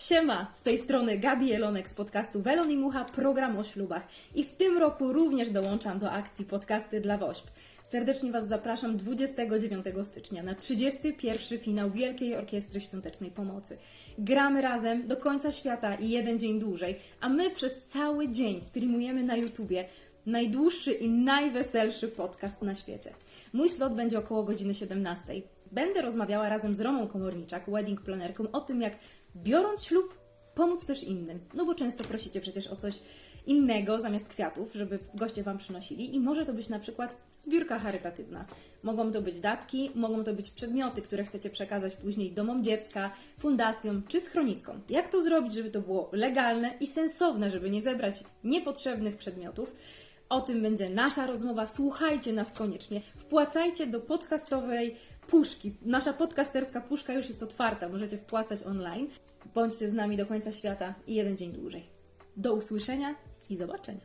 Siema, z tej strony Gabi Elonek z podcastu Welon i Mucha, program o ślubach. I w tym roku również dołączam do akcji Podcasty dla WOŚP. Serdecznie Was zapraszam 29 stycznia na 31 finał Wielkiej Orkiestry Świątecznej Pomocy. Gramy razem do końca świata i jeden dzień dłużej, a my przez cały dzień streamujemy na YouTubie najdłuższy i najweselszy podcast na świecie. Mój slot będzie około godziny 17. Będę rozmawiała razem z Romą Komorniczak, wedding planerką, o tym, jak biorąc ślub, pomóc też innym. No bo często prosicie przecież o coś innego zamiast kwiatów, żeby goście Wam przynosili i może to być na przykład zbiórka charytatywna. Mogą to być datki, mogą to być przedmioty, które chcecie przekazać później domom dziecka, fundacjom czy schroniskom. Jak to zrobić, żeby to było legalne i sensowne, żeby nie zebrać niepotrzebnych przedmiotów? O tym będzie nasza rozmowa. Słuchajcie nas koniecznie. Wpłacajcie do podcastowej puszki. Nasza podcasterska puszka już jest otwarta. Możecie wpłacać online. Bądźcie z nami do końca świata i jeden dzień dłużej. Do usłyszenia i zobaczenia.